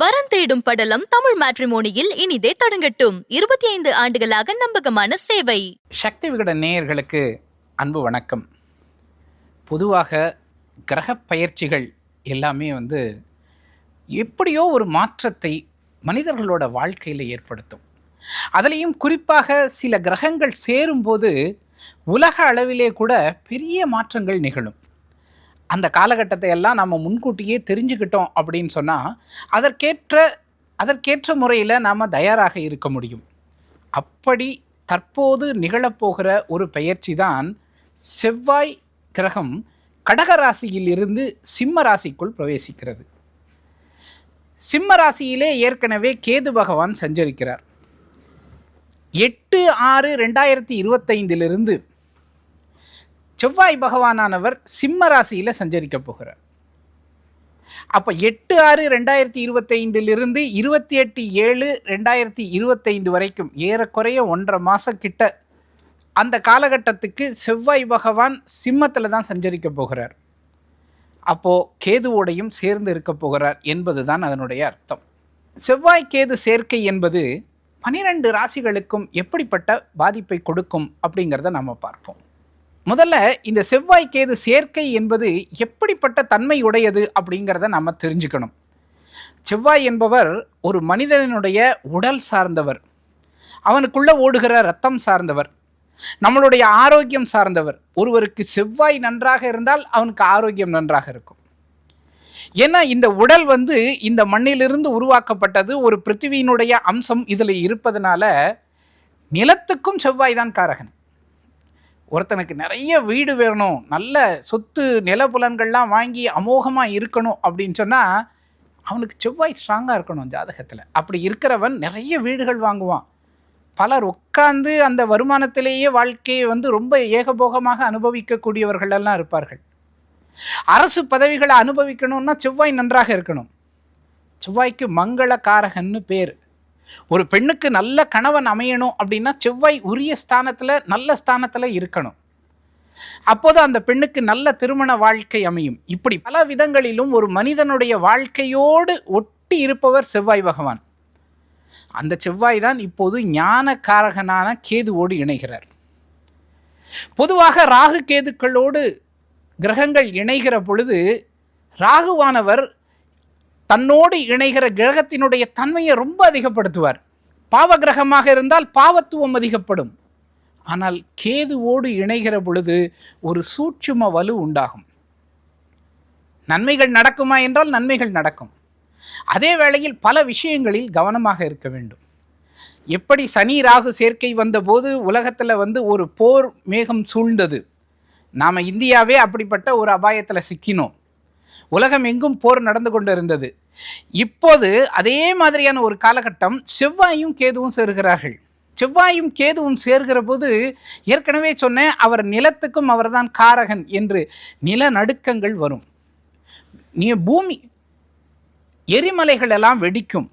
வரன் தேடும் படலம் தமிழ் மேட்ரிமோனியில் இனிதே தொடங்கட்டும். இருபத்தி ஐந்து ஆண்டுகளாக நம்பகமான சேவை. சக்தி விகட நேயர்களுக்கு அன்பு வணக்கம். பொதுவாக கிரக பயிற்சிகள் எல்லாமே வந்து எப்படியோ ஒரு மாற்றத்தை மனிதர்களோட வாழ்க்கையில் ஏற்படுத்தும். அதுலேயும் குறிப்பாக சில கிரகங்கள் சேரும்போது உலக அளவிலே கூட பெரிய மாற்றங்கள் நிகழும். அந்த காலகட்டத்தை எல்லாம் நம்ம முன்கூட்டியே தெரிஞ்சுக்கிட்டோம் அப்படின்னு சொன்னால் அதற்கேற்ற அதற்கேற்ற முறையில் நாம் தயாராக இருக்க முடியும். அப்படி தற்போது நிகழப்போகிற ஒரு பெயர்ச்சி தான் செவ்வாய் கிரகம் கடக ராசியில் இருந்து சிம்ம ராசிக்குள் பிரவேசிக்கிறது. சிம்ம ராசியிலே ஏற்கனவே கேது பகவான் சஞ்சரிக்கிறார். எட்டு ஆறு ரெண்டாயிரத்தி இருபத்தைந்திலிருந்து செவ்வாய் பகவானானவர் சிம்ம ராசியில் சஞ்சரிக்க போகிறார். அப்போ எட்டு ஆறு ரெண்டாயிரத்தி இருபத்தைந்திலிருந்து இருபத்தி எட்டு ஏழு ரெண்டாயிரத்தி இருபத்தைந்து வரைக்கும் ஏறக்குறைய ஒன்றரை மாதம் கிட்ட அந்த காலகட்டத்துக்கு செவ்வாய் பகவான் சிம்மத்தில் தான் சஞ்சரிக்க போகிறார். அப்போது கேதுவோடையும் சேர்ந்து இருக்க போகிறார் என்பது தான் அதனுடைய அர்த்தம். செவ்வாய் கேது சேர்க்கை என்பது பனிரெண்டு ராசிகளுக்கும் எப்படிப்பட்ட பாதிப்பை கொடுக்கும் அப்படிங்கிறத நம்ம பார்ப்போம். முதல்ல இந்த செவ்வாய் கேது சேர்க்கை என்பது எப்படிப்பட்ட தன்மை உடையது அப்படிங்கிறத நம்ம தெரிஞ்சுக்கணும். செவ்வாய் என்பவர் ஒரு மனிதனுடைய உடல் சார்ந்தவர். அவனுக்குள்ள ஓடுகிற ரத்தம் சார்ந்தவர். நம்மளுடைய ஆரோக்கியம் சார்ந்தவர். ஒருவருக்கு செவ்வாய் நன்றாக இருந்தால் அவனுக்கு ஆரோக்கியம் நன்றாக இருக்கும். ஏன்னா இந்த உடல் வந்து இந்த மண்ணிலிருந்து உருவாக்கப்பட்டது ஒரு பிருத்திவியினுடைய அம்சம் இதில் இருப்பதனால நிலத்துக்கும் செவ்வாய் தான் காரகன். ஒருத்தனுக்கு நிறைய வீடு வேணும் நல்ல சொத்து நிலப்புலன்கள்லாம் வாங்கி அமோகமாக இருக்கணும் அப்படின்னு சொன்னால் அவனுக்கு செவ்வாய் ஸ்ட்ராங்காக இருக்கணும் ஜாதகத்தில். அப்படி இருக்கிறவன் நிறைய வீடுகள் வாங்குவான். பலர் உட்கார்ந்து அந்த வருமானத்திலேயே வாழ்க்கையை வந்து ரொம்ப ஏகபோகமாக அனுபவிக்கக்கூடியவர்கள் எல்லாம் இருப்பார்கள். அரசு பதவிகளை அனுபவிக்கணும்னா செவ்வாய் நன்றாக இருக்கணும். செவ்வாய்க்கு மங்கள காரகன்னு பேர். ஒரு பெண்ணுக்கு நல்ல கணவன் அமையணும் அப்படின்னா செவ்வாய் உரிய ஸ்தானத்தில் நல்ல ஸ்தானத்தில் இருக்கணும். அப்போது அந்த பெண்ணுக்கு நல்ல திருமண வாழ்க்கை அமையும். இப்படி பல விதங்களிலும் ஒரு மனிதனுடைய வாழ்க்கையோடு ஒட்டி இருப்பவர் செவ்வாய் பகவான். அந்த செவ்வாய் தான் இப்போது ஞானக்காரகனான கேதுவோடு இணைகிறார். பொதுவாக ராகு கேதுக்களோடு கிரகங்கள் இணைகிற பொழுது ராகுவானவர் தன்னோடு இணைகிற கிரகத்தினுடைய தன்மையை ரொம்ப அதிகப்படுத்துவார். பாவ கிரகமாக இருந்தால் பாவத்துவம் அதிகப்படும். ஆனால் கேதுவோடு இணைகிற பொழுது ஒரு சூட்சும வலு உண்டாகும். நன்மைகள் நடக்குமா என்றால் நன்மைகள் நடக்கும். அதே வேளையில் பல விஷயங்களில் கவனமாக இருக்க வேண்டும். எப்படி சனி ராகு சேர்க்கை வந்தபோது உலகத்தில் வந்து ஒரு போர் மேகம் சூழ்ந்தது. நாம் இந்தியாவே அப்படிப்பட்ட ஒரு அபாயத்தில் சிக்கினோம். உலகம் எங்கும் போர் நடந்து கொண்டு இருந்தது இப்போது அதே மாதிரியான ஒரு காலகட்டம் செவ்வாயும் கேதுவும் சேர்கிறார்கள். செவ்வாயும் கேதுவும் சேர்கிற போது ஏற்கனவே சொன்னேன் அவர் நிலத்துக்கும் அவர்தான் காரகன் என்று நிலநடுக்கங்கள் வரும். நீ பூமி எரிமலைகள் எல்லாம் வெடிக்கும்.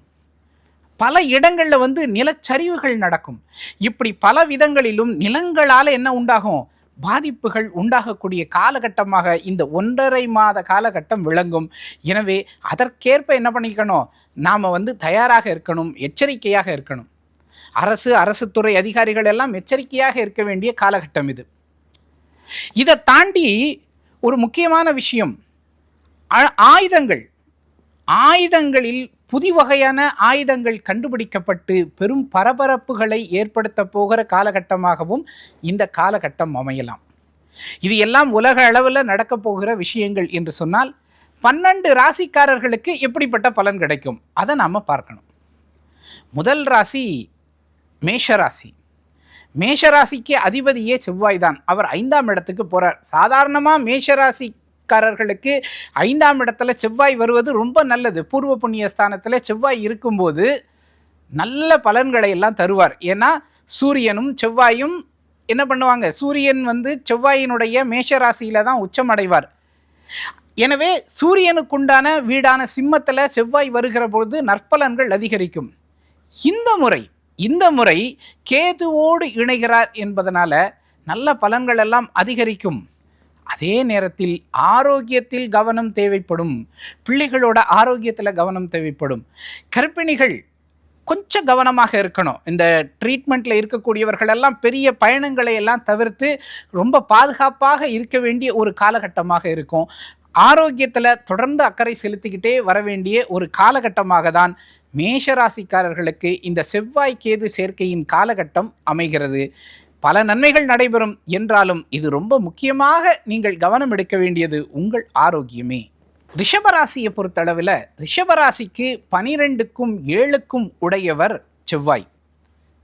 பல இடங்களில் வந்து நிலச்சரிவுகள் நடக்கும். இப்படி பல விதங்களிலும் நிலங்களால் என்ன உண்டாகும்? பாதிப்புகள் உண்டாகக்கூடிய காலகட்டமாக இந்த ஒன்றரை மாத காலகட்டம் விளங்கும். எனவே அதற்கேற்ப என்ன பண்ணிக்கணும்? நாம் வந்து தயாராக இருக்கணும் எச்சரிக்கையாக இருக்கணும். அரசு அரசு துறை அதிகாரிகள் எல்லாம் எச்சரிக்கையாக இருக்க வேண்டிய காலகட்டம் இது. இதை தாண்டி ஒரு முக்கியமான விஷயம். ஆயுதங்கள். ஆயுதங்களில் புதி வகையான ஆயுதங்கள் கண்டுபிடிக்கப்பட்டு பெரும் பரபரப்புகளை ஏற்படுத்த போகிற காலகட்டமாகவும் இந்த காலகட்டம் அமையலாம். இது எல்லாம் உலக அளவில் நடக்க போகிற விஷயங்கள் என்று சொன்னால் பன்னெண்டு ராசிக்காரர்களுக்கு எப்படிப்பட்ட பலன் கிடைக்கும்? அதை நாம் பார்க்கணும். முதல் ராசி மேஷராசி மேஷராசிக்கு அதிபதியே செவ்வாய் தான். அவர் ஐந்தாம் இடத்துக்கு போகிறார் சாதாரணமாக மேஷராசி ராசிக்காரர்களுக்கு ஐந்தாம் இடத்துல செவ்வாய் வருவது ரொம்ப நல்லது. பூர்வ புண்ணிய ஸ்தானத்தில் செவ்வாய் இருக்கும்போது நல்ல பலன்களை எல்லாம் தருவார். ஏன்னா சூரியனும் செவ்வாயும் என்ன பண்ணுவாங்க? சூரியன் வந்து செவ்வாயினுடைய மேஷ ராசியில தான் உச்சமடைவார். எனவே சூரியனுக்குண்டான வீடான சிம்மத்தில் செவ்வாய் வருகிற பொழுது நற்பலன்கள் அதிகரிக்கும். இந்த முறை இந்த முறை கேதுவோடு இணைகிறார் என்பதனால நல்ல பலன்கள் எல்லாம் அதிகரிக்கும். அதே நேரத்தில் ஆரோக்கியத்தில் கவனம் தேவைப்படும் பிள்ளைகளோட ஆரோக்கியத்தில் கவனம் தேவைப்படும். கர்ப்பிணிகள் கொஞ்சம் கவனமாக இருக்கணும். இந்த ட்ரீட்மெண்ட்டில் இருக்கக்கூடியவர்கள் எல்லாம் பெரிய பயணங்களை எல்லாம் தவிர்த்து ரொம்ப பாதுகாப்பாக இருக்க வேண்டிய ஒரு காலகட்டமாக இருக்கும். ஆரோக்கியத்தில் தொடர்ந்து அக்கறை செலுத்திக்கிட்டே வர வேண்டிய ஒரு காலகட்டமாக தான் மேஷராசிக்காரர்களுக்கு இந்த செவ்வாய் கேது சேர்க்கையின் காலகட்டம் அமைகிறது. பல நன்மைகள் நடைபெறும் என்றாலும் இது ரொம்ப முக்கியமாக நீங்கள் கவனம் எடுக்க வேண்டியது உங்கள் ஆரோக்கியமே. ரிஷபராசியை பொறுத்தளவில் ரிஷபராசிக்கு பனிரெண்டுக்கும் ஏழுக்கும் உடையவர் செவ்வாய்.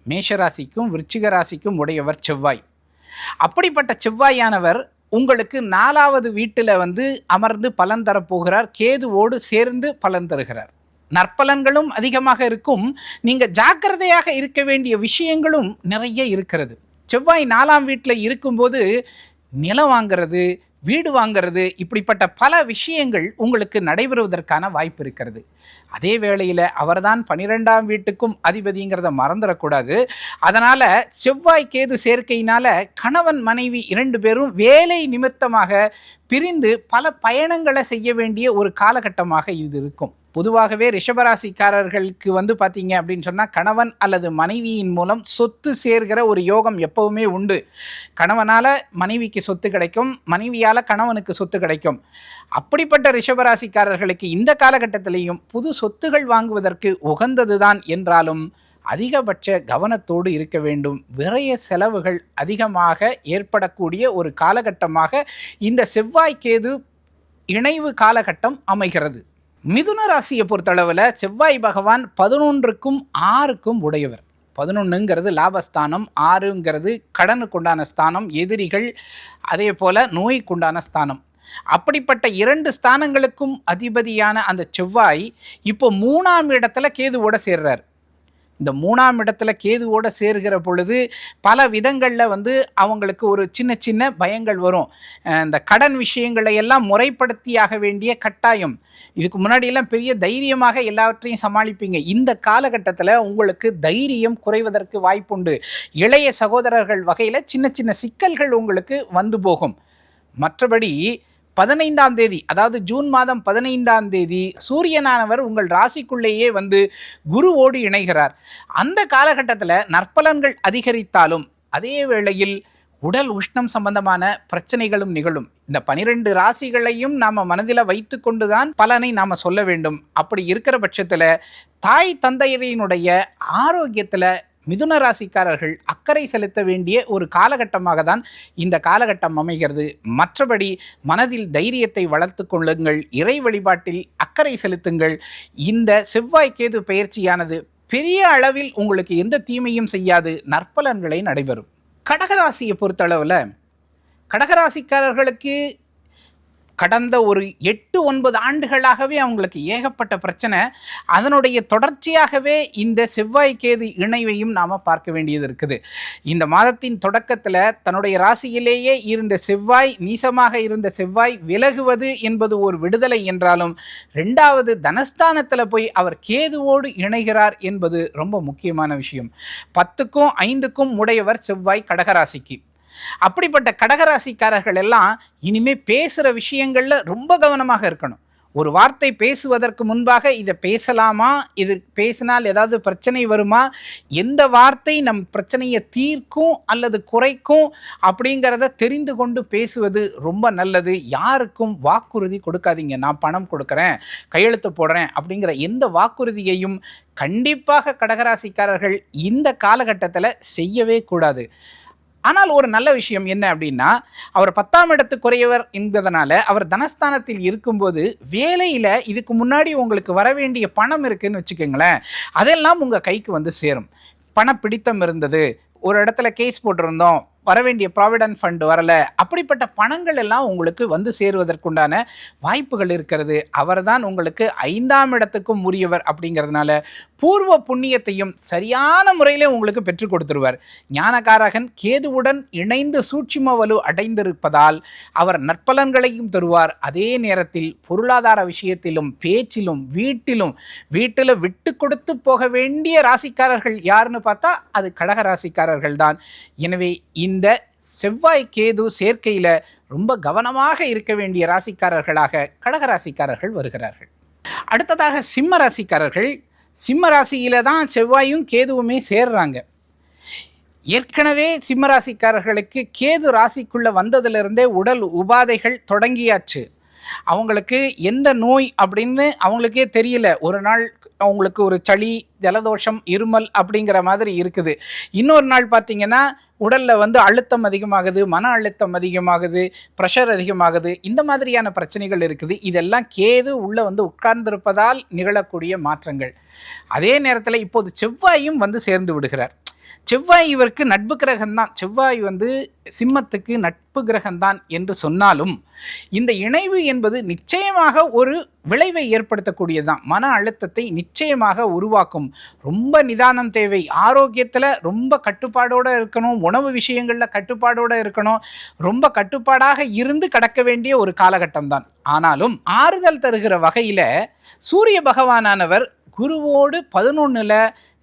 மேஷராசிக்கும் விருச்சிக ராசிக்கும் உடையவர் செவ்வாய். அப்படிப்பட்ட செவ்வாயானவர் உங்களுக்கு நாலாவது வீட்டில் வந்து அமர்ந்து பலன் தரப்போகிறார். கேதுவோடு சேர்ந்து பலன் தருகிறார். நற்பலன்களும் அதிகமாக இருக்கும். நீங்கள் ஜாக்கிரதையாக இருக்க வேண்டிய விஷயங்களும் நிறைய இருக்கிறது. செவ்வாய் நாலாம் வீட்டில் இருக்கும்போது நிலம் வாங்கிறது வீடு வாங்கிறது இப்படிப்பட்ட பல விஷயங்கள் உங்களுக்கு நடைபெறுவதற்கான வாய்ப்பு இருக்கிறது. அதே வேளையில் அவர்தான் பனிரெண்டாம் வீட்டுக்கும் அதிபதிங்கிறத மறந்துடக்கூடாது. அதனால் செவ்வாய் கேது சேர்க்கையினால் கணவன் மனைவி இரண்டு பேரும் வேலை நிமித்தமாக பிரிந்து பல பயணங்களை செய்ய வேண்டிய ஒரு காலகட்டமாக இது இருக்கும். பொதுவாகவே ரிஷபராசிக்காரர்களுக்கு வந்து பார்த்தீங்க அப்படின்னு சொன்னால் கணவன் அல்லது மனைவியின் மூலம் சொத்து சேர்கிற ஒரு யோகம் எப்பவுமே உண்டு. கணவனால் மனைவிக்கு சொத்து கிடைக்கும் மனைவியால் கணவனுக்கு சொத்து கிடைக்கும். அப்படிப்பட்ட ரிஷபராசிக்காரர்களுக்கு இந்த காலகட்டத்திலேயும் புது சொத்துகள் வாங்குவதற்கு உகந்ததுதான் என்றாலும் அதிகபட்ச கவனத்தோடு இருக்க வேண்டும். விரைய செலவுகள் அதிகமாக ஏற்படக்கூடிய ஒரு காலகட்டமாக இந்த செவ்வாய்க்கேது இணைவு காலகட்டம் அமைகிறது. மிதுன ராசியை பொறுத்தளவில் செவ்வாய் பகவான் பதினொன்றுக்கும் ஆறுக்கும் உடையவர். பதினொன்றுங்கிறது லாபஸ்தானம் ஆறுங்கிறது கடனுக்குண்டான ஸ்தானம் எதிரிகள் அதே போல் நோய்க்குண்டான ஸ்தானம். அப்படிப்பட்ட இரண்டு ஸ்தானங்களுக்கும் அதிபதியான அந்த செவ்வாய் இப்போ மூணாம் இடத்துல கேதுவோட சேர்றார். இந்த மூணாம் இடத்துல கேதுவோட சேர்கிற பொழுது பல விதங்களில் வந்து அவங்களுக்கு ஒரு சின்ன சின்ன பயங்கள் வரும். இந்த கடன் விஷயங்களை எல்லாம் முறைப்படுத்தியாக வேண்டிய கட்டாயம். இதுக்கு முன்னாடியெல்லாம் பெரிய தைரியமாக எல்லாவற்றையும் சமாளிப்பீங்க. இந்த காலகட்டத்தில் உங்களுக்கு தைரியம் குறைவதற்கு வாய்ப்புண்டு. இளைய சகோதரர்கள் வகையில் சின்ன சின்ன சிக்கல்கள் உங்களுக்கு வந்து போகும். மற்றபடி பதினைந்தாம் தேதி அதாவது ஜூன் மாதம் பதினைந்தாம் தேதி சூரியனானவர் உங்கள் ராசிக்குள்ளேயே வந்து குருவோடு இணைகிறார். அந்த காலகட்டத்தில் நற்பலன்கள் அதிகரித்தாலும் அதே வேளையில் உடல் உஷ்ணம் சம்பந்தமான பிரச்சனைகளும் நிகழும். இந்த பனிரெண்டு ராசிகளையும் நாம் மனதில் வைத்து கொண்டுதான் பலனை நாம் சொல்ல வேண்டும். அப்படி இருக்கிற பட்சத்தில் தாய் தந்தையரினுடைய ஆரோக்கியத்தில் மிதுன ராசிக்காரர்கள் அக்கறை செலுத்த வேண்டிய ஒரு காலகட்டமாக தான் இந்த காலகட்டம் அமைகிறது. மற்றபடி மனதில் தைரியத்தை வளர்த்து கொள்ளுங்கள். இறை வழிபாட்டில் அக்கறை செலுத்துங்கள். இந்த செவ்வாய் கேது பயிற்சியானது பெரிய அளவில் உங்களுக்கு எந்த தீமையும் செய்யாது. நற்பலன்களை நடைபெறும். கடகராசியை பொறுத்தளவில் கடகராசிக்காரர்களுக்கு கடந்த ஒரு எட்டு ஒன்பது ஆண்டுகளாகவே அவங்களுக்கு ஏகப்பட்ட பிரச்சனை. அதனுடைய தொடர்ச்சியாகவே இந்த செவ்வாய் கேது இணைவையும் நாம் பார்க்க வேண்டியது இருக்குது. இந்த மாதத்தின் தொடக்கத்தில் தன்னுடைய ராசியிலேயே இருந்த செவ்வாய் நீசமாக இருந்த செவ்வாய் விலகுவது என்பது ஒரு விடுதலை என்றாலும் ரெண்டாவது தனஸ்தானத்தில் போய் அவர் கேதுவோடு இணைகிறார் என்பது ரொம்ப முக்கியமான விஷயம். பத்துக்கும் ஐந்துக்கும் உடையவர் செவ்வாய் கடகராசிக்கு. அப்படிப்பட்ட கடகராசிக்காரர்கள் எல்லாம் இனிமேல் பேசுகிற விஷயங்களில் ரொம்ப கவனமாக இருக்கணும். ஒரு வார்த்தை பேசுவதற்கு முன்பாக இதை பேசலாமா? இது பேசினால் ஏதாவது பிரச்சனை வருமா? எந்த வார்த்தை நம் பிரச்சனையை தீர்க்கும் அல்லது குறைக்கும் அப்படிங்கிறத தெரிந்து கொண்டு பேசுவது ரொம்ப நல்லது. யாருக்கும் வாக்குறுதி கொடுக்காதீங்க. நான் பணம் கொடுக்குறேன் கையெழுத்து போடுறேன் அப்படிங்கிற எந்த வாக்குறுதியையும் கண்டிப்பாக கடகராசிக்காரர்கள் இந்த காலகட்டத்தில் செய்யவே கூடாது. ஆனால் ஒரு நல்ல விஷயம் என்ன அப்படின்னா அவர் பத்தாம் இடத்து குறையவர் என்பதனால அவர் தனஸ்தானத்தில் இருக்கும்போது வேலையில் இதுக்கு முன்னாடி உங்களுக்கு வர வேண்டிய பணம் இருக்குன்னு வச்சுக்கோங்களேன் அதெல்லாம் உங்கள் கைக்கு வந்து சேரும். பணப்பிடித்தம் இருந்தது. ஒரு இடத்துல கேஸ் போட்டிருந்தோம். வர வேண்டிய ப்ராவிடன்ட் ஃபண்ட் வரல. அப்படிப்பட்ட பணங்கள் எல்லாம் உங்களுக்கு வந்து சேருவதற்குண்டான வாய்ப்புகள் இருக்கிறது. அவர்தான் உங்களுக்கு ஐந்தாம் இடத்துக்கும் உரியவர் அப்படிங்கிறதுனால பூர்வ புண்ணியத்தையும் சரியான முறையில் உங்களுக்கு பெற்றுக் கொடுத்துருவார். ஞானகாரகன் கேதுவுடன் இணைந்து சூட்சும வலு அடைந்திருப்பதால் அவர் நற்பலன்களையும் தருவார். அதே நேரத்தில் பொருளாதார விஷயத்திலும் பேச்சிலும் வீட்டிலும் வீட்டில் விட்டு கொடுத்து போக வேண்டிய ராசிக்காரர்கள் யாருன்னு பார்த்தா அது கடக ராசிக்காரர்கள் தான் எனவே இந்த இந்த செவ்வாய் கேது சேர்க்கையில் ரொம்ப கவனமாக இருக்க வேண்டிய ராசிக்காரர்களாக கடக ராசிக்காரர்கள் வருகிறார்கள். அடுத்ததாக சிம்ம ராசிக்காரர்கள். சிம்ம ராசியில தான் செவ்வாயும் கேதுவுமே சேர்றாங்க. ஏற்கனவே சிம்ம ராசிக்காரர்களுக்கு கேது ராசிக்குள்ளே வந்ததிலிருந்தே உடல் உபாதைகள் தொடங்கியாச்சு. அவங்களுக்கு எந்த நோய் அப்படின்னு அவங்களுக்கே தெரியல. ஒரு நாள் அவங்களுக்கு ஒரு சளி ஜலதோஷம் இருமல் அப்படிங்கிற மாதிரி இருக்குது. இன்னொரு நாள் பார்த்தீங்கன்னா உடலில் வந்து அழுத்தம் அதிகமாகுது மன அழுத்தம் அதிகமாகுது ப்ரெஷர் அதிகமாகுது இந்த மாதிரியான பிரச்சனைகள் இருக்குது. இதெல்லாம் கேது உள்ளே வந்து உட்கார்ந்திருப்பதால் நிகழக்கூடிய மாற்றங்கள். அதே நேரத்தில் இப்போது செவ்வாயும் வந்து சேர்ந்து விடுகிறார். செவ்வாய் இவருக்கு நட்பு கிரகம்தான். செவ்வாய் வந்து சிம்மத்துக்கு நட்பு கிரகம்தான் என்று சொன்னாலும் இந்த இணைவு என்பது நிச்சயமாக ஒரு விளைவை ஏற்படுத்தக்கூடியதுதான். மன அழுத்தத்தை நிச்சயமாக உருவாக்கும். ரொம்ப நிதானம் தேவை. ஆரோக்கியத்தில் ரொம்ப கட்டுப்பாடோடு இருக்கணும். உணவு விஷயங்களில் கட்டுப்பாடோடு இருக்கணும். ரொம்ப கட்டுப்பாடாக இருந்து கடக்க வேண்டிய ஒரு காலகட்டம் தான் ஆனாலும் ஆறுதல் தருகிற வகையில் சூரிய பகவானானவர் குருவோடு பதினொன்றில்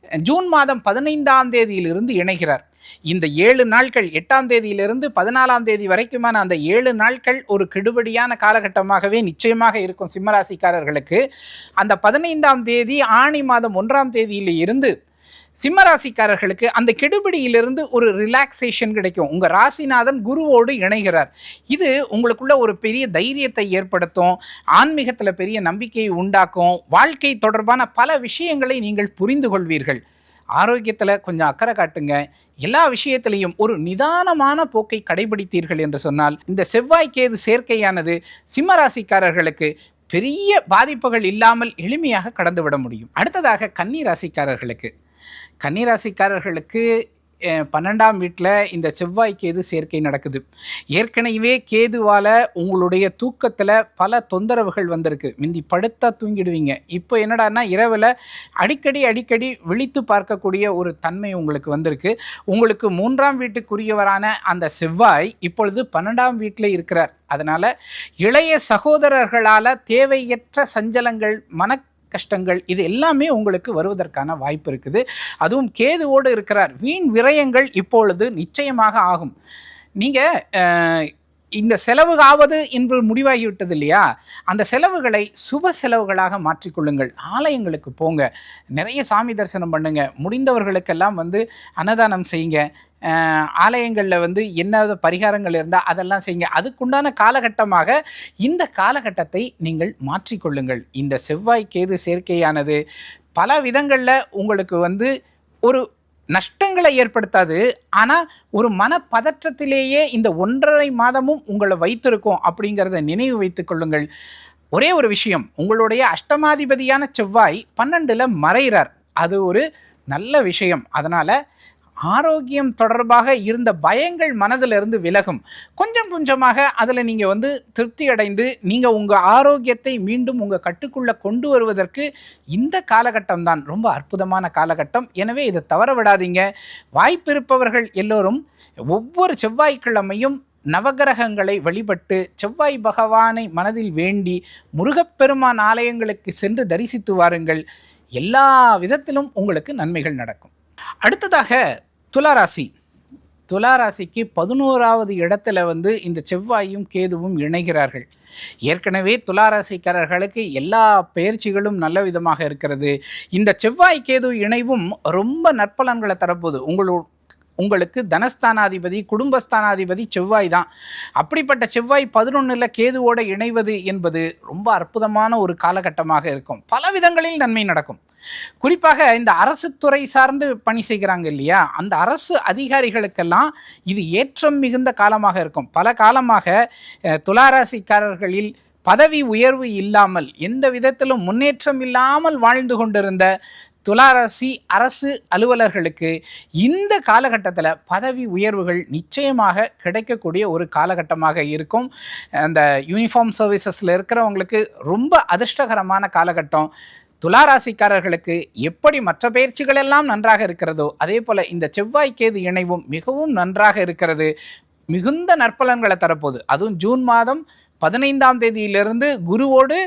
ஜூன் மாதம் பதினைந்தாம் தேதியிலிருந்து இணைகிறார். இந்த ஏழு நாட்கள் எட்டாம் தேதியிலிருந்து பதினாலாம் தேதி வரைக்குமான அந்த ஏழு நாட்கள் ஒரு கெடுபடியான காலகட்டமாகவே நிச்சயமாக இருக்கும் சிம்மராசிக்காரர்களுக்கு அந்த பதினைந்தாம் தேதி ஆணி மாதம் ஒன்றாம் தேதியிலிருந்து சிம்மராசிக்காரர்களுக்கு அந்த கெடுபிடியிலிருந்து ஒரு ரிலாக்ஸேஷன் கிடைக்கும். உங்கள் ராசிநாதன் குருவோடு இணைகிறார். இது உங்களுக்குள்ள ஒரு பெரிய தைரியத்தை ஏற்படுத்தும் ஆன்மீகத்தில் பெரிய நம்பிக்கையை உண்டாக்கும் வாழ்க்கை தொடர்பான பல விஷயங்களை நீங்கள் புரிந்து கொள்வீர்கள். ஆரோக்கியத்தில் கொஞ்சம் அக்கறை காட்டுங்க. எல்லா விஷயத்திலையும் ஒரு நிதானமான போக்கை கடைபிடித்தீர்கள் என்று சொன்னால் இந்த செவ்வாய் கேது சேர்க்கையானது சிம்மராசிக்காரர்களுக்கு பெரிய பாதிப்புகள் இல்லாமல் எளிமையாக கடந்து விட முடியும். அடுத்ததாக கன்னி ராசிக்காரர்களுக்கு. கன்னிராசிக்காரர்களுக்கு பன்னெண்டாம் வீட்டில் இந்த செவ்வாய் கேது சேர்க்கை நடக்குது. ஏற்கனவே கேதுவால் உங்களுடைய தூக்கத்தில் பல தொந்தரவுகள் வந்திருக்கு. முந்தி படுத்தா தூங்கிடுவீங்க. இப்போ என்னடான்னா இரவில் அடிக்கடி அடிக்கடி விழித்து பார்க்கக்கூடிய ஒரு தன்மை உங்களுக்கு வந்திருக்கு. உங்களுக்கு மூன்றாம் வீட்டுக்குரியவரான அந்த செவ்வாய் இப்பொழுது பன்னெண்டாம் வீட்டில் இருக்கிறார். அதனால் இளைய சகோதரர்களால் தேவையற்ற சஞ்சலங்கள் மன கஷ்டங்கள் இது எல்லாமே உங்களுக்கு வருவதற்கான வாய்ப்பு இருக்குது. அதுவும் கேதுவோடு இருக்கிறார். வீண் விரயங்கள் இப்பொழுது நிச்சயமாக ஆகும். நீங்கள் இந்த செலவு ஆவது என்று முடிவாகிவிட்டது இல்லையா? அந்த செலவுகளை சுப செலவுகளாக மாற்றிக்கொள்ளுங்கள். ஆலயங்களுக்கு போங்க. நிறைய சாமி தரிசனம் பண்ணுங்கள் முடிந்தவர்களுக்கெல்லாம் வந்து அன்னதானம் செய்யுங்க. ஆலயங்களில் வந்து என்ன பரிகாரங்கள் இருந்தால் அதெல்லாம் செய்யுங்க. அதுக்குண்டான காலகட்டமாக இந்த காலகட்டத்தை நீங்கள் மாற்றிக்கொள்ளுங்கள் இந்த செவ்வாய் கேது சேர்க்கையானது பல விதங்களில் உங்களுக்கு வந்து ஒரு நஷ்டங்களை ஏற்படுத்தாது. ஆனால் ஒரு மனப்பதற்றத்திலேயே இந்த ஒன்றரை மாதமும் உங்களை வைத்திருக்கும் அப்படிங்கிறத நினைவு வைத்துக்கொள்ளுங்கள் ஒரே ஒரு விஷயம் உங்களுடைய அஷ்டமாதிபதியான செவ்வாய் பன்னெண்டில் மறைகிறார். அது ஒரு நல்ல விஷயம். அதனால் ஆரோக்கியம் தொடர்பாக இருந்த பயங்கள் மனதிலிருந்து விலகும். கொஞ்சம் கொஞ்சமாக அதில் நீங்கள் வந்து திருப்தி அடைந்து நீங்கள் உங்கள் ஆரோக்கியத்தை மீண்டும் உங்கள் கட்டுக்குள்ளே கொண்டு வருவதற்கு இந்த காலகட்டம் தான் ரொம்ப அற்புதமான காலகட்டம். எனவே இதை தவற விடாதீங்க. வாய்ப்பிருப்பவர்கள் எல்லோரும் ஒவ்வொரு செவ்வாய்க்கிழமையும் நவகிரகங்களை வழிபட்டு செவ்வாய் பகவானை மனதில் வேண்டி முருகப்பெருமான் ஆலயங்களுக்கு சென்று தரிசித்து வாருங்கள். எல்லா விதத்திலும் உங்களுக்கு நன்மைகள் நடக்கும். அடுத்ததாக துளாராசி. துளாராசிக்கு பதினோராவது இடத்துல வந்து இந்த செவ்வாயும் கேதுவும் இணைகிறார்கள். ஏற்கனவே துளாராசிக்காரர்களுக்கு எல்லா பயிற்சிகளும் நல்ல விதமாக இருக்கிறது. இந்த செவ்வாய் கேது இணைவும் ரொம்ப நற்பலன்களை தரப்போகுது. உங்களோட உங்களுக்கு தனஸ்தானாதிபதி குடும்பஸ்தானாதிபதி செவ்வாய் தான். அப்படிப்பட்ட செவ்வாய் பதினொன்றில் கேதுவோட இணைவது என்பது ரொம்ப அற்புதமான ஒரு காலகட்டமாக இருக்கும். பல விதங்களில் நன்மை நடக்கும். குறிப்பாக இந்த அரசு துறை சார்ந்து பணி செய்கிறாங்க இல்லையா? அந்த அரசு அதிகாரிகளுக்கெல்லாம் இது ஏற்றம் மிகுந்த காலமாக இருக்கும். பல காலமாக துளாராசிக்காரர்களில் பதவி உயர்வு இல்லாமல் எந்த விதத்திலும் முன்னேற்றம் இல்லாமல் வாழ்ந்து கொண்டிருந்த துளாராசி அரசு அலுவலர்களுக்கு இந்த காலகட்டத்தில் பதவி உயர்வுகள் நிச்சயமாக கிடைக்கக்கூடிய ஒரு காலகட்டமாக இருக்கும். அந்த யூனிஃபார்ம் சர்வீசஸில் இருக்கிறவங்களுக்கு ரொம்ப அதிர்ஷ்டகரமான காலகட்டம். துளாராசிக்காரர்களுக்கு எப்படி மற்ற பயிற்சிகள் எல்லாம் நன்றாக இருக்கிறதோ அதே போல் இந்த செவ்வாய்க்கேது இணைவும் மிகவும் நன்றாக இருக்கிறது. மிகுந்த நற்பலன்களை தரப்போகுது. அதுவும் ஜூன் மாதம் பதினைந்தாம் தேதியிலிருந்து குருவோடு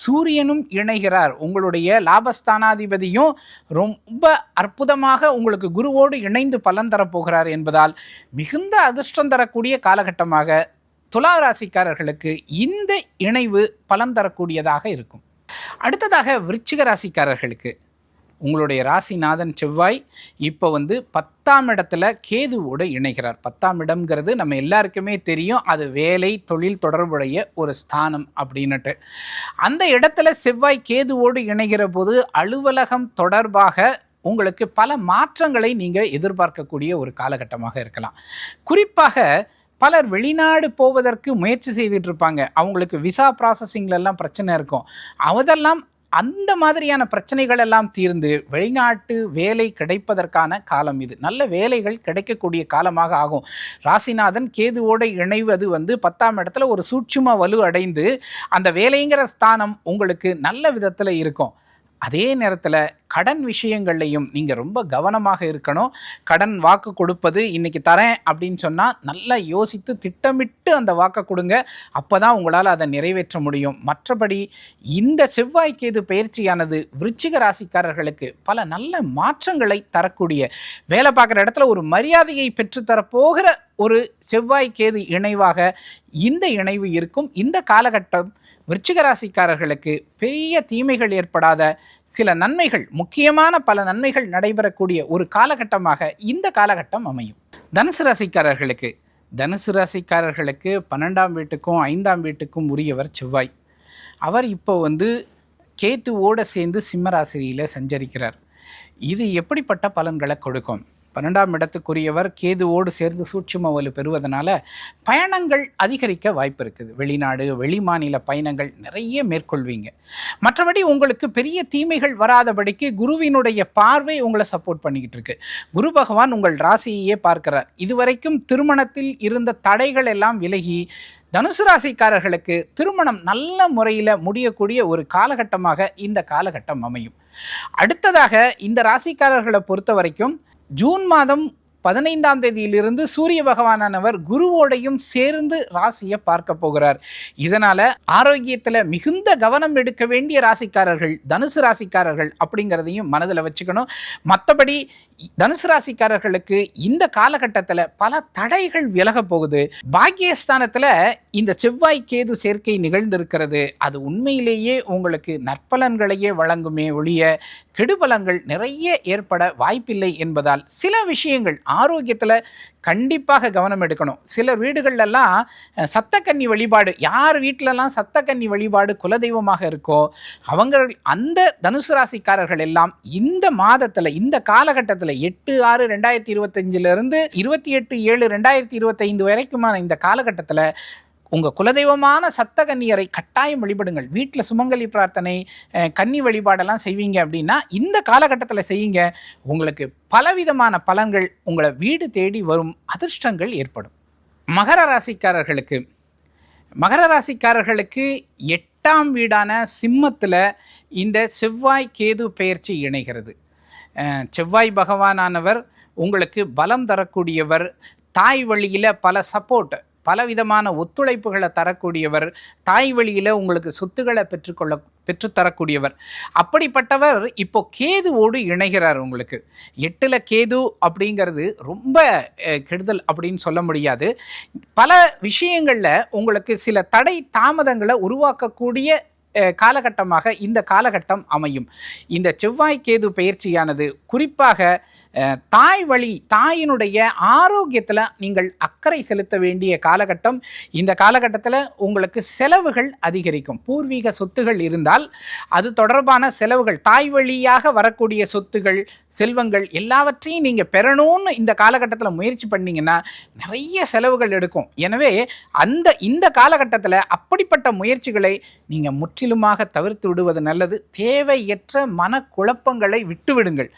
சூரியனும் இணைகிறார். உங்களுடைய லாபஸ்தானாதிபதியும் ரொம்ப அற்புதமாக உங்களுக்கு குருவோடு இணைந்து பலன் தரப்போகிறார் என்பதால் மிகுந்த அதிர்ஷ்டம் தரக்கூடிய காலகட்டமாக துலா ராசிக்காரர்களுக்கு இந்த இணைவு பலன் தரக்கூடியதாக இருக்கும். அடுத்ததாக விருச்சிக ராசிக்காரர்களுக்கு. உங்களுடைய ராசிநாதன் செவ்வாய் இப்போ வந்து பத்தாம் இடத்துல கேதுவோடு இணைகிறார். பத்தாம் இடம்ங்கிறது நம்ம எல்லாருக்குமே தெரியும். அது வேலை தொழில் தொடர்புடைய ஒரு ஸ்தானம் அப்படின்னுட்டு. அந்த இடத்துல செவ்வாய் கேதுவோடு இணைகிற போது அலுவலகம் தொடர்பாக உங்களுக்கு பல மாற்றங்களை நீங்கள் எதிர்பார்க்கக்கூடிய ஒரு காலகட்டமாக இருக்கலாம். குறிப்பாக பலர் வெளிநாடு போவதற்கு முயற்சி செய்துட்டு இருப்பாங்க. அவங்களுக்கு விசா ப்ராசஸிங்லெல்லாம் பிரச்சனை இருக்கும். அதெல்லாம் அந்த மாதிரியான பிரச்சனைகள் எல்லாம் தீர்ந்து வெளிநாட்டு வேலை கிடைப்பதற்கான காலம் இது. நல்ல வேலைகள் கிடைக்கக்கூடிய காலமாக ஆகும். ராசிநாதன் கேதுவோட இணைவது வந்து பத்தாம் இடத்துல ஒரு சூட்சும வலு அடைந்து அந்த வேலைங்கிற ஸ்தானம் உங்களுக்கு நல்ல விதத்தில் இருக்கும். அதே நேரத்தில் கடன் விஷயங்கள்லையும் நீங்கள் ரொம்ப கவனமாக இருக்கணும். கடன் வாக்கு கொடுப்பது இன்னைக்கு தரேன் அப்படின்னு சொன்னால் நல்லா யோசித்து திட்டமிட்டு அந்த வாக்கை கொடுங்க. அப்போ தான் உங்களால் அதை நிறைவேற்ற முடியும். மற்றபடி இந்த செவ்வாய்க்கேது பயிற்சியானது விருச்சிக ராசிக்காரர்களுக்கு பல நல்ல மாற்றங்களை தரக்கூடிய வேலை பார்க்குற இடத்துல ஒரு மரியாதையை பெற்றுத்தரப்போகிற ஒரு செவ்வாய்க்கேது இணைவாக இந்த இணைவு இருக்கும். இந்த காலகட்டம் விருச்சிகராசிக்காரர்களுக்கு பெரிய தீமைகள் ஏற்படாத சில நன்மைகள் முக்கியமான பல நன்மைகள் நடைபெறக்கூடிய ஒரு காலகட்டமாக இந்த காலகட்டம் அமையும். தனுசு ராசிக்காரர்களுக்கு தனுசு ராசிக்காரர்களுக்கு பன்னெண்டாம் வீட்டுக்கும் ஐந்தாம் வீட்டுக்கும் உரியவர் செவ்வாய். அவர் இப்போ வந்து கேத்துவோடு சேர்ந்து சிம்மராசிரியில் சஞ்சரிக்கிறார். இது எப்படிப்பட்ட பலன்களை கொடுக்கும்? பன்னெண்டாம் இடத்துக்குரியவர் கேதுவோடு சேர்ந்து சூட்சும வலு பெறுவதனால பயணங்கள் அதிகரிக்க வாய்ப்பு இருக்குது. வெளிநாடு வெளிமாநில பயணங்கள் நிறைய மேற்கொள்வீங்க. மற்றபடி உங்களுக்கு பெரிய தீமைகள் வராதபடிக்கு குருவினுடைய பார்வை உங்களை சப்போர்ட் பண்ணிக்கிட்டு இருக்கு. குரு பகவான் உங்கள் ராசியையே பார்க்கிறார். இதுவரைக்கும் திருமணத்தில் இருந்த தடைகள் எல்லாம் விலகி தனுசு ராசிக்காரர்களுக்கு திருமணம் நல்ல முறையில் முடியக்கூடிய ஒரு காலகட்டமாக இந்த காலகட்டம் அமையும். அடுத்ததாக இந்த ராசிக்காரர்களை பொறுத்த வரைக்கும் ஜூன் மாதம் பதினைந்தாம் தேதியிலிருந்து சூரிய பகவானானவர் குருவோடையும் சேர்ந்து ராசியை பார்க்க போகிறார். இதனால ஆரோக்கியத்தில் மிகுந்த கவனம் எடுக்க வேண்டிய ராசிக்காரர்கள் தனுசு ராசிக்காரர்கள் அப்படிங்கிறதையும் மனதில் வச்சுக்கணும். மற்றபடி தனுசு ராசிக்காரர்களுக்கு இந்த காலகட்டத்தில் பல தடைகள் விலக போகுது. பாக்கியஸ்தானத்தில் இந்த செவ்வாய் கேது சேர்க்கை நிகழ்ந்திருக்கிறது. அது உண்மையிலேயே உங்களுக்கு நற்பலன்களையே வழங்குமே ஒழிய கெடுபலங்கள் நிறைய ஏற்பட வாய்ப்பில்லை என்பதால் சில விஷயங்கள் ஆரோக்கியத்தில் கண்டிப்பாக கவனம் எடுக்கணும். சில வீடுகள்லாம் சத்தக்கன்னி வழிபாடு யார் வீட்டிலலாம் சத்தக்கன்னி வழிபாடு குலதெய்வமாக இருக்கோ அவங்க அந்த தனுசு ராசிக்காரர்கள் எல்லாம் இந்த மாதத்தில் இந்த காலகட்டத்தில் எட்டு ஆறு ரெண்டாயிரத்தி இருபத்தஞ்சிலிருந்து இருபத்தி எட்டு ஏழு ரெண்டாயிரத்தி இருபத்தைந்து வரைக்குமான இந்த காலகட்டத்தில் உங்கள் குலதெய்வமான சப்த கன்னியரை கட்டாயம் வழிபடுங்கள். வீட்டில் சுமங்கலி பிரார்த்தனை கன்னி வழிபாடெல்லாம் செய்வீங்க அப்படின்னா இந்த காலகட்டத்தில் செய்யுங்க. உங்களுக்கு பலவிதமான பலன்கள் உங்களை வீடு தேடி வரும் அதிர்ஷ்டங்கள் ஏற்படும். மகர ராசிக்காரர்களுக்கு மகர ராசிக்காரர்களுக்கு எட்டாம் வீடான சிம்மத்தில் இந்த செவ்வாய் கேது பெயர்ச்சி இணைகிறது. செவ்வாய் பகவானானவர் உங்களுக்கு பலம் தரக்கூடியவர். தாய் வழியில் பல சப்போர்ட் பலவிதமான ஒத்துழைப்புகளை தரக்கூடியவர் தாய் வழியில் உங்களுக்கு சொத்துக்களை பெற்றுக்கொள்ள பெற்றுத்தரக்கூடியவர். அப்படிப்பட்டவர் இப்போ கேதுவோடு இணைகிறார் உங்களுக்கு. எட்டில் கேது அப்படிங்கிறது ரொம்ப கெடுதல் அப்படின்னு சொல்ல முடியாது. பல விஷயங்களில் உங்களுக்கு சில தடை தாமதங்களை உருவாக்கக்கூடிய காலகட்டமாக இந்த காலகட்டம் அமையும். இந்த செவ்வாய் கேது பயிற்சியானது குறிப்பாக தாய் வழி தாயினுடைய ஆரோக்கியத்தில் நீங்கள் அக்கறை செலுத்த வேண்டிய காலகட்டம். இந்த காலகட்டத்தில் உங்களுக்கு செலவுகள் அதிகரிக்கும். பூர்வீக சொத்துகள் இருந்தால் அது தொடர்பான செலவுகள் தாய் வழியாக வரக்கூடிய சொத்துகள் செல்வங்கள் எல்லாவற்றையும் நீங்கள் பெறணும்னு இந்த காலகட்டத்தில் முயற்சி பண்ணிங்கன்னா நிறைய செலவுகள் எடுக்கும். எனவே அந்த இந்த காலகட்டத்தில் அப்படிப்பட்ட முயற்சிகளை நீங்கள் முற்றிலுமாக தவிர்த்து விடுவது நல்லது. தேவையற்ற மனக்குழப்பங்களை விட்டுவிடுங்கள்.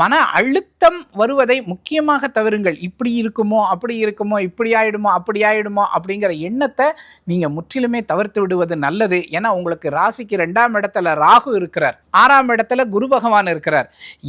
மன அழுத்தம் வருவதை முக்கியமாக தவிருங்கள். இப்படி இருக்குமோ அப்படி இருக்குமோ இப்படி ஆயிடுமோ அப்படி ஆயிடுமோ அப்படிங்கிற எண்ணத்தை நீங்கள் முற்றிலுமே தவிர்த்து விடுவது நல்லது. ஏன்னா உங்களுக்கு ராசிக்கு ரெண்டாம் இடத்துல ராகு இருக்கிறார். ஆறாம் இடத்துல குரு பகவான் இருக்கிறார்.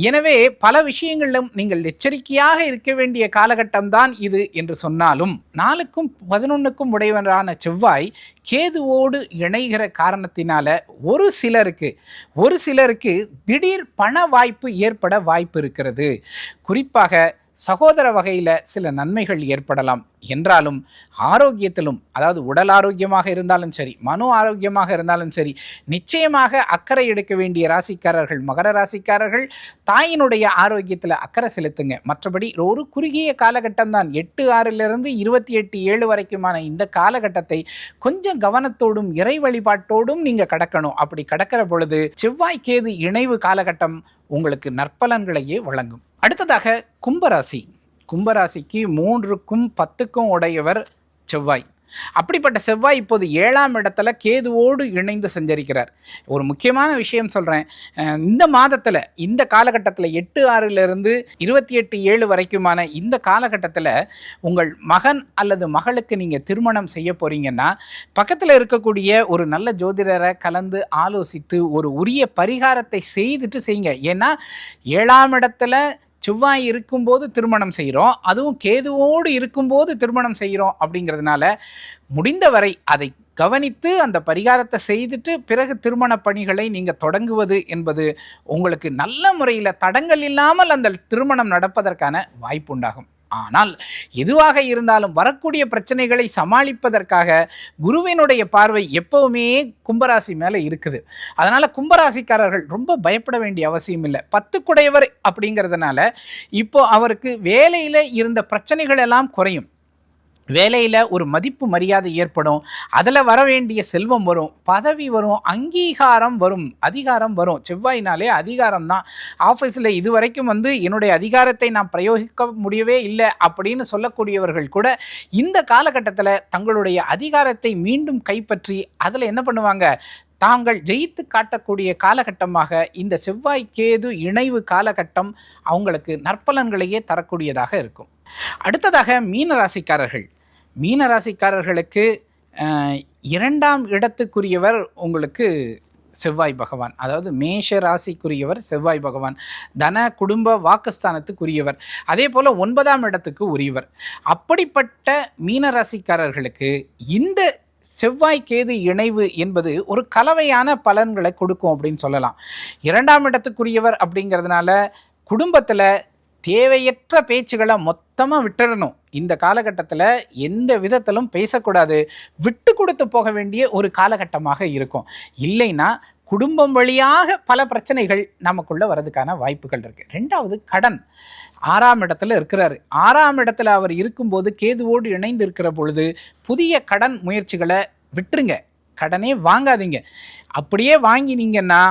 எனவே பல விஷயங்களிலும் நீங்கள் எச்சரிக்கையாக இருக்க வேண்டிய காலகட்டம் தான் இது என்று சொன்னாலும் நாலுக்கும் பதினொன்றுக்கும் உடையவரான செவ்வாய் கேதுவோடு இணைகிற காரணத்தினால் இருக்கிறதுனால ஒரு சிலருக்கு ஒரு சிலருக்கு திடீர் பண வாய்ப்பு ஏற்பட வாய்ப்பு இருக்கிறது. குறிப்பாக சகோதர வகையில் சில நன்மைகள் ஏற்படலாம். என்றாலும் ஆரோக்கியத்திலும் அதாவது உடல் ஆரோக்கியமாக இருந்தாலும் சரி மனோ ஆரோக்கியமாக இருந்தாலும் சரி நிச்சயமாக அக்கறை எடுக்க வேண்டிய ராசிக்காரர்கள் மகர ராசிக்காரர்கள் தாயினுடைய ஆரோக்கியத்தில் அக்கறை செலுத்துங்க. மற்றபடி ஒரு குறுகிய காலகட்டம் தான் எட்டு ஆறிலிருந்து இருபத்தி எட்டு ஏழு வரைக்குமான இந்த காலகட்டத்தை கொஞ்சம் கவனத்தோடும் இறை வழிபாட்டோடும் நீங்கள் கடக்கணும். அப்படி கடக்கிற பொழுது செவ்வாய் கேது இணைவு காலகட்டம் உங்களுக்கு நற்பலன்களையே வழங்கும். அடுத்ததாக கும்பராசி. கும்பராசிக்கு மூன்றுக்கும் பத்துக்கும் உடையவர் செவ்வாய். அப்படிப்பட்ட செவ்வாய் இப்போது ஏழாம் இடத்துல கேதுவோடு இணைந்து சஞ்சரிக்கிறார். ஒரு முக்கியமான விஷயம் சொல்கிறேன் இந்த மாதத்தில் இந்த காலகட்டத்தில் எட்டு ஆறிலிருந்து இருபத்தி எட்டு ஏழு வரைக்குமான இந்த காலகட்டத்தில் உங்கள் மகன் அல்லது மகளுக்கு நீங்கள் திருமணம் செய்ய போகிறீங்கன்னா பக்கத்தில் இருக்கக்கூடிய ஒரு நல்ல ஜோதிடரை கலந்து ஆலோசித்து ஒரு உரிய பரிகாரத்தை செய்துட்டு செய்யுங்க. ஏன்னா ஏழாம் இடத்துல செவ்வாய் இருக்கும்போது திருமணம் செய்கிறோம் அதுவும் கேதுவோடு இருக்கும்போது திருமணம் செய்கிறோம் அப்படிங்கிறதுனால முடிந்தவரை அதை கவனித்து அந்த பரிகாரத்தை செய்துட்டு பிறகு திருமண பணிகளை நீங்கள் தொடங்குவது என்பது உங்களுக்கு நல்ல முறையில் தடங்கள் இல்லாமல் அந்த திருமணம் நடப்பதற்கான வாய்ப்பு உண்டாகும். ஆனால் எதுவாக இருந்தாலும் வரக்கூடிய பிரச்சனைகளை சமாளிப்பதற்காக குருவினுடைய பார்வை எப்பவுமே கும்பராசி மேலே இருக்குது. அதனால் கும்பராசிக்காரர்கள் ரொம்ப பயப்பட வேண்டிய அவசியம் இல்லை. பத்து குடையவர் அப்படிங்கிறதுனால இப்போ அவருக்கு வேலையில் இருந்த பிரச்சனைகள் எல்லாம் குறையும். வேலையில் ஒரு மதிப்பு மரியாதை ஏற்படும். அதில் வர வேண்டிய செல்வம் வரும் பதவி வரும் அங்கீகாரம் வரும் அதிகாரம் வரும். செவ்வாயினாலே அதிகாரம் தான். ஆஃபீஸில் இதுவரைக்கும் வந்து என்னுடைய அதிகாரத்தை நான் பிரயோகிக்க முடியவே இல்லை அப்படின்னு சொல்லக்கூடியவர்கள் கூட இந்த காலகட்டத்தில் தங்களுடைய அதிகாரத்தை மீண்டும் கைப்பற்றி அதில் என்ன பண்ணுவாங்க? தாங்கள் ஜெயித்து காட்டக்கூடிய காலகட்டமாக இந்த செவ்வாய் கேது இணைவு காலகட்டம் அவங்களுக்கு நற்பலன்களையே தரக்கூடியதாக இருக்கும். அடுத்ததாக மீனராசிக்காரர்கள். மீனராசிக்காரர்களுக்கு இரண்டாம் இடத்துக்குரியவர் உங்களுக்கு செவ்வாய் பகவான். அதாவது மேஷ ராசிக்குரியவர் செவ்வாய் பகவான். தன குடும்ப வாக்குஸ்தானத்துக்குரியவர். அதே போல் ஒன்பதாம் இடத்துக்கு உரியவர். அப்படிப்பட்ட மீனராசிக்காரர்களுக்கு இந்த செவ்வாய் கேது இணைவு என்பது ஒரு கலவையான பலன்களை கொடுக்கும் அப்படின்னு சொல்லலாம். இரண்டாம் இடத்துக்குரியவர் அப்படிங்கிறதுனால குடும்பத்தில் தேவையற்ற பேச்சுகளை மொத்தமாக விட்டுறணும். இந்த காலகட்டத்தில் எந்த விதத்திலும் பேசக்கூடாது. விட்டு கொடுத்து போக வேண்டிய ஒரு காலகட்டமாக இருக்கும். இல்லைன்னா குடும்பம் வழியாக பல பிரச்சனைகள் நமக்குள்ளே வரதுக்கான வாய்ப்புகள் இருக்குது ரெண்டாவது கடன். ஆறாம் இடத்துல இருக்கிறாரு. ஆறாம் இடத்துல அவர் இருக்கும்போது கேதுவோடு இணைந்து இருக்கிற பொழுது புதிய கடன் முயற்சிகளை விட்டுருங்க. கடனே வாங்காதீங்க. அப்படியே வாங்கினீங்கன்னா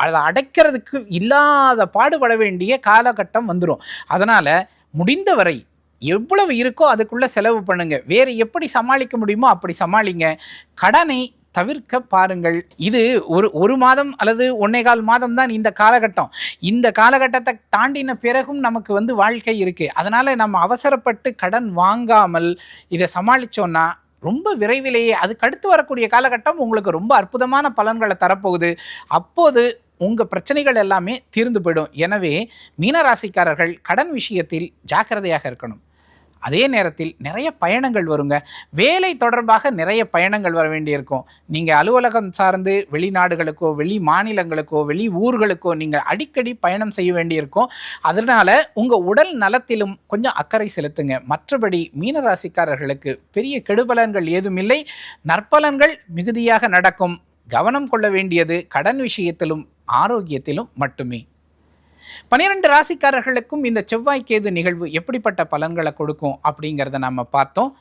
அதை அடைக்கிறதுக்கு இல்லாத பாடுபட வேண்டிய காலகட்டம் வந்துடும் அதனால் முடிந்தவரை எவ்வளவு இருக்கோ அதுக்குள்ளே செலவு பண்ணுங்கள் வேறு எப்படி சமாளிக்க முடியுமோ அப்படி சமாளிங்க. கடனை தவிர்க்க பாருங்கள். இது ஒரு ஒரு மாதம் அல்லது ஒன்னே கால் மாதம் தான் இந்த காலகட்டம். இந்த காலகட்டத்தை தாண்டின பிறகும் நமக்கு வந்து வாழ்க்கை இருக்குது அதனால் நம்ம அவசரப்பட்டு கடன் வாங்காமல் இதை சமாளித்தோன்னா ரொம்ப விரைவிலேயே அதுக்கு அடுத்து வரக்கூடிய காலகட்டம் உங்களுக்கு ரொம்ப அற்புதமான பலன்களை தரப்போகுது. அப்போது உங்கள் பிரச்சனைகள் எல்லாமே தீர்ந்து போயிடும். எனவே மீனராசிக்காரர்கள் கடன் விஷயத்தில் ஜாக்கிரதையாக இருக்கணும். அதே நேரத்தில் நிறைய பயணங்கள் வருங்க. வேலை தொடர்பாக நிறைய பயணங்கள் வர வேண்டியிருக்கும். நீங்கள் அலுவலகம் சார்ந்து வெளிநாடுகளுக்கோ வெளி மாநிலங்களுக்கோ வெளி ஊர்களுக்கோ நீங்கள் அடிக்கடி பயணம் செய்ய வேண்டியிருக்கும். அதனால் உங்கள் உடல் நலத்திலும் கொஞ்சம் அக்கறை செலுத்துங்க. மற்றபடி மீனராசிக்காரர்களுக்கு பெரிய கெடுபலன்கள் ஏதுமில்லை. நற்பலன்கள் மிகுதியாக நடக்கும். கவனம் கொள்ள வேண்டியது கடன் விஷயத்திலும் ஆரோக்கியத்திலும் மட்டுமே. பனிரெண்டு ராசிக்காரர்களுக்கும் இந்த செவ்வாய் கேது நிகழ்வு எப்படிப்பட்ட பலன்களை கொடுக்கும் அப்படிங்கிறத நம்ம பார்த்தோம்.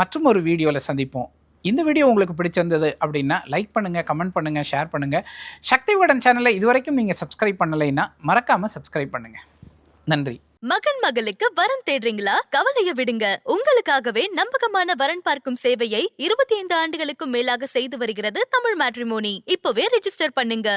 மற்றும் ஒரு வீடியோவில் சந்திப்போம். இந்த வீடியோ உங்களுக்கு பிடிச்சிருந்தது அப்படின்னா லைக் பண்ணுங்கள் கமெண்ட் பண்ணுங்கள் ஷேர் பண்ணுங்கள் சக்தி விகடன் சேனலை இதுவரைக்கும் நீங்கள் சப்ஸ்கிரைப் பண்ணலைன்னா மறக்காமல் சப்ஸ்கிரைப் பண்ணுங்கள் நன்றி. மகன் மகளுக்கு வரன் தேடுறீங்களா? கவலைய விடுங்க. உங்களுக்காகவே நம்பகமான வரன் பார்க்கும் சேவையை இருபத்தி ஐந்து ஆண்டுகளுக்கும் மேலாக செய்து வருகிறது தமிழ் மேட்ரிமோனி. இப்பவே ரிஜிஸ்டர் பண்ணுங்க.